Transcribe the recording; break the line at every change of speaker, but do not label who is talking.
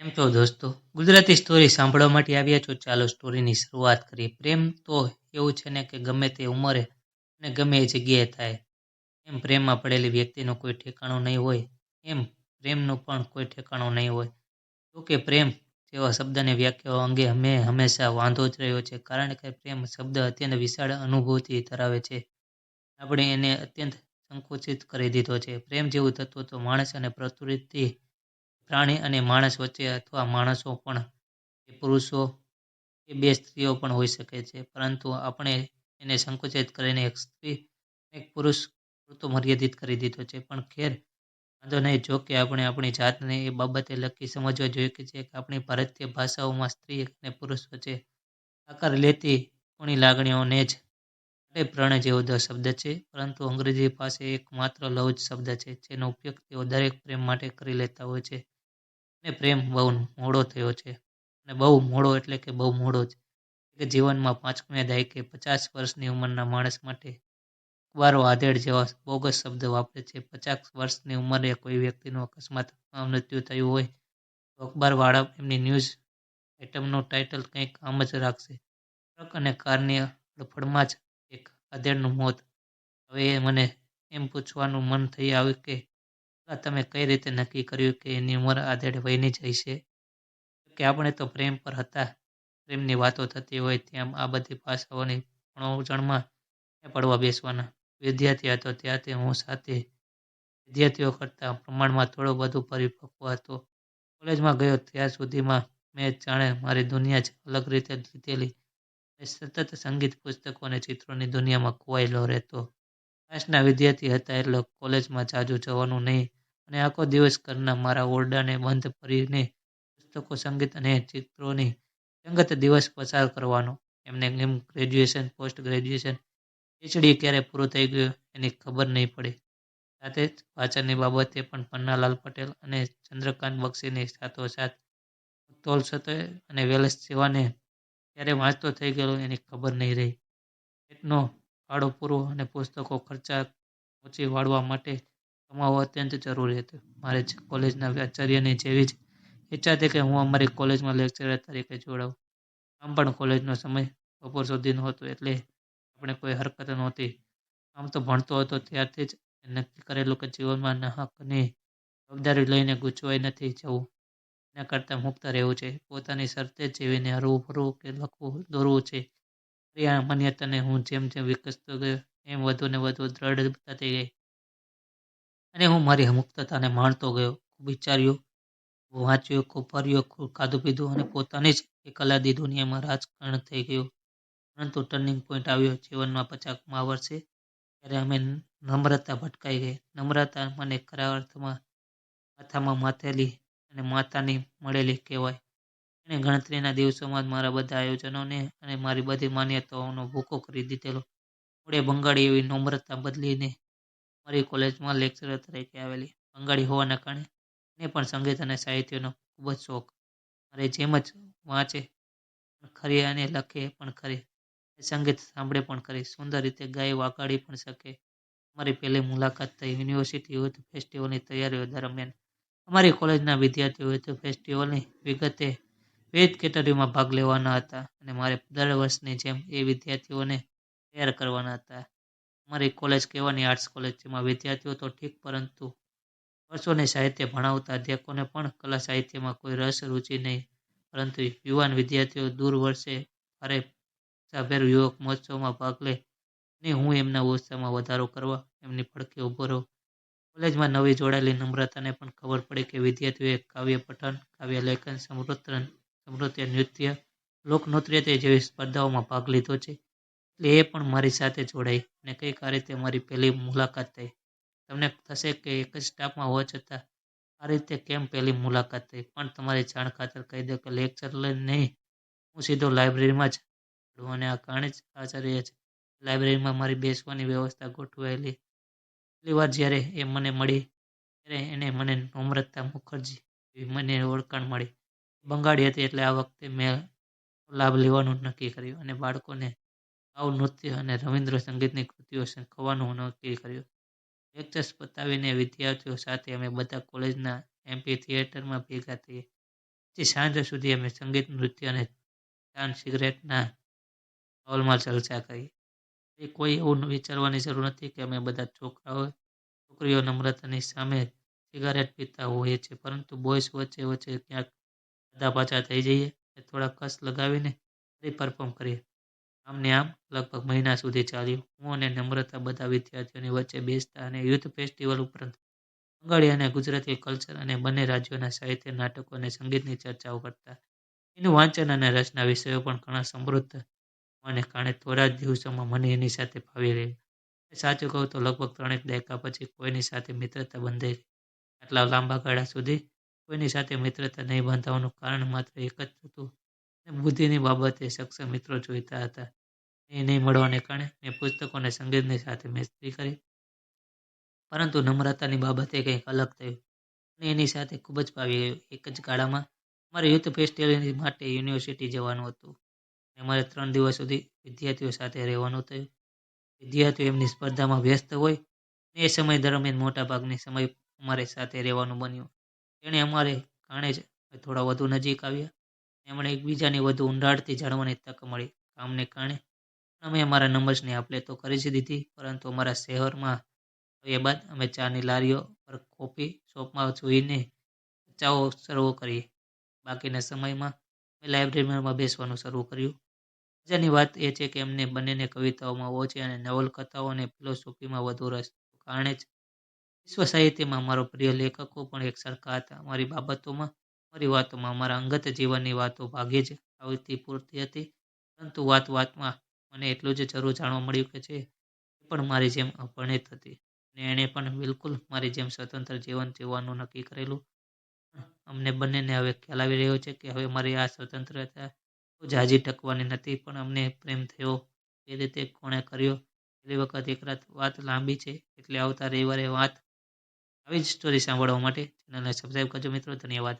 કેમ છો દોસ્તો, ગુજરાતી સ્ટોરી સાંભળવા માટે આવ્યા છો, ચાલો સ્ટોરીની શરૂઆત કરીએ. પ્રેમ તો એવું છે ને કે ગમે તે ઉંમરે અને ગમે એ જગ્યાએ થાય. એમ પ્રેમમાં પડેલી વ્યક્તિનું કોઈ ઠેકાણું નહીં હોય, એમ પ્રેમનું પણ કોઈ ઠેકાણું નહીં હોય. જો કે પ્રેમ જેવા શબ્દની વ્યાખ્યાઓ અંગે મેં હંમેશા વાંધો જ રહ્યો છે, કારણ કે પ્રેમ શબ્દ અત્યંત વિશાળ અનુભૂતિ ધરાવે છે. આપણે એને અત્યંત સંકુચિત કરી દીધો છે. પ્રેમ જેવું તત્વ તો માણસ અને પ્રકૃતિ પ્રાણી અને માણસ વચ્ચે અથવા માણસો પણ, એ પુરુષો કે બે સ્ત્રીઓ પણ હોઈ શકે છે. પરંતુ આપણે એને સંકુચિત કરીને એક સ્ત્રી એક પુરુષ પૂરતો મર્યાદિત કરી દીધો છે. પણ ખેર, વાંધો નહીં, જો કે આપણે આપણી જાતને એ બાબતે લખી સમજવા જોઈએ કે જે આપણી ભારતીય ભાષાઓમાં સ્ત્રી અને પુરુષ વચ્ચે આકાર લેતી કોની લાગણીઓને જ માટે પ્રણ જેવો શબ્દ છે. પરંતુ અંગ્રેજી પાસે એક માત્ર લવ જ શબ્દ છે, જેનો ઉપયોગ તેઓ દરેક પ્રેમ માટે કરી લેતા હોય છે. અને પ્રેમ બહુ મોડો થયો છે. અને બહુ મોડો એટલે કે બહુ મોડો જ. કે જીવનમાં પાંચમે દાયકે પચાસ વર્ષની ઉંમરના માણસ માટે અખબારો આધેડ જેવા બોગસ શબ્દ વાપરે છે. પચાસ વર્ષની ઉંમરે કોઈ વ્યક્તિનું અકસ્માતમાં મૃત્યુ થયું હોય તો અખબારવાળા એમની ન્યૂઝ આઇટમનું ટાઇટલ કંઈક આમ જ રાખશે. ટ્રક અને કારની અડફડમાં જ એક આધેડનું મોત. હવે મને એમ પૂછવાનું મન થઈ આવ્યું કે તમે કઈ રીતે નક્કી કર્યું કે એની ઉંમર આધેડ વયની જાય છે કે આપણે તો પ્રેમ પર હતા, પ્રેમની વાતો થતી હોય તેમ આ બધી ભાષાઓની પણોજણમાં પડવા બેસવાના? વિદ્યાર્થી હતો ત્યારથી હું સાથે વિદ્યાર્થીઓ કરતાં પ્રમાણમાં થોડો વધુ પરિપક્વ હતો. કોલેજમાં ગયો ત્યાં સુધીમાં મેં જાણે મારી દુનિયા જ અલગ રીતે અને સતત સંગીત પુસ્તકો અને ચિત્રોની દુનિયામાં ખોવાયેલો રહેતો. ક્લાસના વિદ્યાર્થી હતા એટલે કોલેજમાં જાજુ જવાનું નહીં. અને આખો દિવસ ઘરના મારા ઓરડાને બંધ કરીને પુસ્તકો, સંગીત અને ચિત્રોની સંગત દિવસ પસાર કરવાનો. એમને એમ ગ્રેજ્યુએશન પોસ્ટ ગ્રેજ્યુએશન પીએચડી ક્યારે પૂરું થઈ ગયું એની ખબર નહીં પડી. સાથે જ વાંચનની બાબતે પણ પન્નાલાલ પટેલ અને ચંદ્રકાંત બક્ષીની સાથોસાથ તોલસતે અને વેલેસ સેવાને ક્યારે વાંચતો થઈ ગયેલો એની ખબર નહીં રહી. પેટનો ફાળો પૂરો અને પુસ્તકો ખર્ચા ઓછી વાળવા માટે કમાવવું અત્યંત જરૂરી હતું. મારે કોલેજના આચાર્યની જેવી જ ઈચ્છા હતી કે હું અમારી કોલેજમાં લેક્ચરર તરીકે જોડાઉં. આમ પણ કોલેજનો સમય બપોર સુધીનો હતો એટલે આપણે કોઈ હરકત નહોતી. આમ તો ભણતો હતો ત્યારથી જ નક્કી કરેલું કે જીવનમાં નાહકની જવાબદારી લઈને ગૂંચવાઈ નથી જવું. એના કરતાં મુક્ત રહેવું છે. પોતાની શરતે જીવીને હરવું ફરવું કે લખવું, દોરવું છે. મારી માન્યતાને હું જેમ જેમ વિકસતો ગયો, એમ વધુ ને વધુ દ્રઢ થતી ગઈ. અને હું મારી મુક્તતાને માણતો ગયો. ખૂબ વિચાર્યો વાંચ્યો, ખૂબ ફર્યો ખૂબ ખાધું પીધું અને પોતાની જ એકલાદી દુનિયામાં રાજકારણ થઈ ગયો. પરંતુ ટર્નિંગ પોઈન્ટ આવ્યો. જીવનમાં પચાકમાં વર્ષે ત્યારે અમે નમ્રતા ભટકાઈ ગઈ. નમ્રતા મને ખરા અર્થમાં માથામાં માથેલી અને માતાની મળેલી કહેવાય. એણે ગણતરીના દિવસોમાં જ મારા બધા આયોજનોને અને મારી બધી માન્યતાઓનો ભૂકો કરી દીધેલો. મોડે બંગાળી એવી નમ્રતા બદલીને મારી કોલેજમાં લેક્ચરર તરીકે આવેલી બંગાળી હોવાના કારણે એને પણ સંગીત અને સાહિત્યનો ખૂબ જ શોખ. મારે જેમ જ વાંચે ખરી અને લખે પણ ખરી. સંગીત સાંભળે પણ ખરી. સુંદર રીતે ગાય વાગાડી પણ શકે. અમારી પહેલી મુલાકાત થઈ યુનિવર્સિટી યુથ ફેસ્ટિવલની તૈયારીઓ દરમિયાન. અમારી કોલેજના વિદ્યાર્થીઓ યુથ ફેસ્ટિવલની વિગતે વિવિધ કેટેગરીમાં ભાગ લેવાના હતા અને મારે દર વર્ષની જેમ એ વિદ્યાર્થીઓને તૈયાર કરવાના હતા. અમારી કોલેજ કહેવાની આર્ટ્સ કોલેજ જેમાં વિદ્યાર્થીઓ તો ઠીક, પરંતુ વર્ષોની સાહિત્ય ભણાવતા અધ્યક્ષોને પણ કલા સાહિત્યમાં કોઈ રસ, રુચિ નહીં. પરંતુ યુવાન વિદ્યાર્થીઓ દૂર વર્ષે ભારે ઉત્સાહભેર યુવક મહોત્સવમાં ભાગ લે અને હું એમના ઉત્સાહમાં વધારો કરવા એમની પડખે ઊભો રહું. કોલેજમાં નવી જોડાયેલી નમ્રતાને પણ ખબર પડી કે વિદ્યાર્થીઓએ કાવ્ય પઠન, કાવ્ય લેખન, સમૃદ્ધ સમૃદ્ધ નૃત્ય, લોકનૃત્ય જેવી સ્પર્ધાઓમાં ભાગ લીધો છે. એ પણ મારી સાથે જોડાઈ અને કંઈક આ રીતે મારી પહેલી મુલાકાત થઈ. તમને થશે કે એક જ સ્ટાફમાં હોવા છતાં આ રીતે કેમ પહેલી મુલાકાત થઈ? પણ તમારી જાણ ખાતર કહી દો કે લેક્ચર લઈને નહીં હું સીધો લાઇબ્રેરીમાં જ અને આ કારણે જ આચાર્ય જ લાઇબ્રેરીમાં મારી બેસવાની વ્યવસ્થા ગોઠવાયેલી. પહેલી વાર જ્યારે એ મને મળી, ત્યારે એને મને નમ્રતા મુખર્જી મને ઓળખાણ મળી. બંગાળી હતી એટલે આ વખતે મેં લાભ લેવાનું નક્કી કર્યું અને બાળકોને ભાવ નૃત્ય અને રવિન્દ્ર સંગીતની કૃતિઓ શીખવવાનું નક્કી કર્યું. લેક્ચર્સ પતાવીને વિદ્યાર્થીઓ સાથે અમે બધા કોલેજના એમપી થિયેટરમાં ભેગા થઈએ. પછી સાંજ સુધી અમે સંગીત, નૃત્ય અને ચાન સિગરેટના હોલમાં ચર્ચા કરી એ કોઈ એવું વિચારવાની જરૂર નથી કે અમે બધા છોકરાઓ, છોકરીઓ નમ્રતાની સામે સિગારેટ પીતા હોઈએ છીએ, પરંતુ બોયસ વચ્ચે વચ્ચે ક્યાંક આધા પાછા થઈ જઈએ અને થોડા કસ લગાવીને ફરી પરફોર્મ કરીએ. આમને આમ લગભગ મહિના સુધી ચાલ્યું. હું અને નમ્રતા બધા વિદ્યાર્થીઓની વચ્ચે બેસતા અને યુથ ફેસ્ટિવલ ઉપરાંત બંગાળી અને ગુજરાતી કલ્ચર અને બંને રાજ્યોના સાહિત્ય નાટકો અને સંગીતની ચર્ચાઓ કરતા. એનું વાંચન અને રચના વિષયો પણ ઘણા સમૃદ્ધ અને કારણે થોડા જ દિવસોમાં મને એની સાથે ફાવી રહ્યું. સાચું કહું તો લગભગ ત્રણેક દાયકા પછી કોઈની સાથે મિત્રતા બંધાઈ આટલા લાંબા ગાળા સુધી કોઈની સાથે મિત્રતા નહીં બાંધવાનું કારણ માત્ર એક જ હતું. અને બુદ્ધિની બાબતે સક્ષમ મિત્રો જોઈતા હતા. એ નહીં મળવાને કારણે મેં પુસ્તકો અને સંગીતની સાથે મૈત્રી કરી. પરંતુ નમ્રતાની બાબતે કંઈક અલગ થયું. અને એની સાથે ખૂબ જ ભાવી ગયું. એક જ ગાળામાં મારે યુથ ફેસ્ટિવલ માટે યુનિવર્સિટી જવાનું હતું. અને મારે ત્રણ દિવસ સુધી વિદ્યાર્થીઓ સાથે રહેવાનું થયું. વિદ્યાર્થીઓ એમની સ્પર્ધામાં વ્યસ્ત હોય, એ સમય દરમિયાન મોટાભાગની સમય અમારે સાથે રહેવાનું બન્યું. તેણે અમારે કારણે જ થોડા વધુ નજીક આવ્યા. એમણે એકબીજાને વધુ ઊંડાણથી જાણવાની તક મળી. કામને કારણે અમે અમારા નંબર્સની આપલે તો કરી જ દીધી, પરંતુ અમારા શહેરમાં આવ્યા બાદ અમે ચાની લારીઓ પર કોફી શોપમાં જોઈને ચર્ચાઓ શરૂ કરી બાકીના સમયમાં મેં લાઇબ્રેરીમાં બેસવાનું શરૂ કર્યું. મજાની વાત એ છે કે એમને બંનેને કવિતાઓમાં ઓછી અને નવલકથાઓ અને ફિલોસોફીમાં વધુ રસ કારણે જ. વિશ્વ સાહિત્યમાં મારો પ્રિય લેખકો પણ એક સરખા હતા. મારી બાબતોમાં મારી વાતોમાં મારા અંગત જીવનની વાતો ભાગ્યે જ આવતી પૂરતી હતી. પરંતુ વાત વાતમાં મને એટલું જ જરૂર જાણવા મળ્યું કે છે પણ મારી જેમ અપરિણિત હતી અને એણે પણ બિલકુલ મારી જેમ સ્વતંત્ર જીવન જીવવાનું નક્કી કરેલું. અમને બંનેને હવે ખ્યાલ આવી રહ્યો છે કે હવે મારી આ સ્વતંત્રતા બહુ ઝાઝી ટકવાની નથી, પણ અમને પ્રેમ થયો એ રીતે કોણે કર્યો? પહેલી વખત એક રાત વાત લાંબી છે એટલે આવતા રવિવારે વાત આવી જ સ્ટોરી સાંભળવા માટે. ચેનલને સબસ્ક્રાઈબ કરજો મિત્રો. ધન્યવાદ.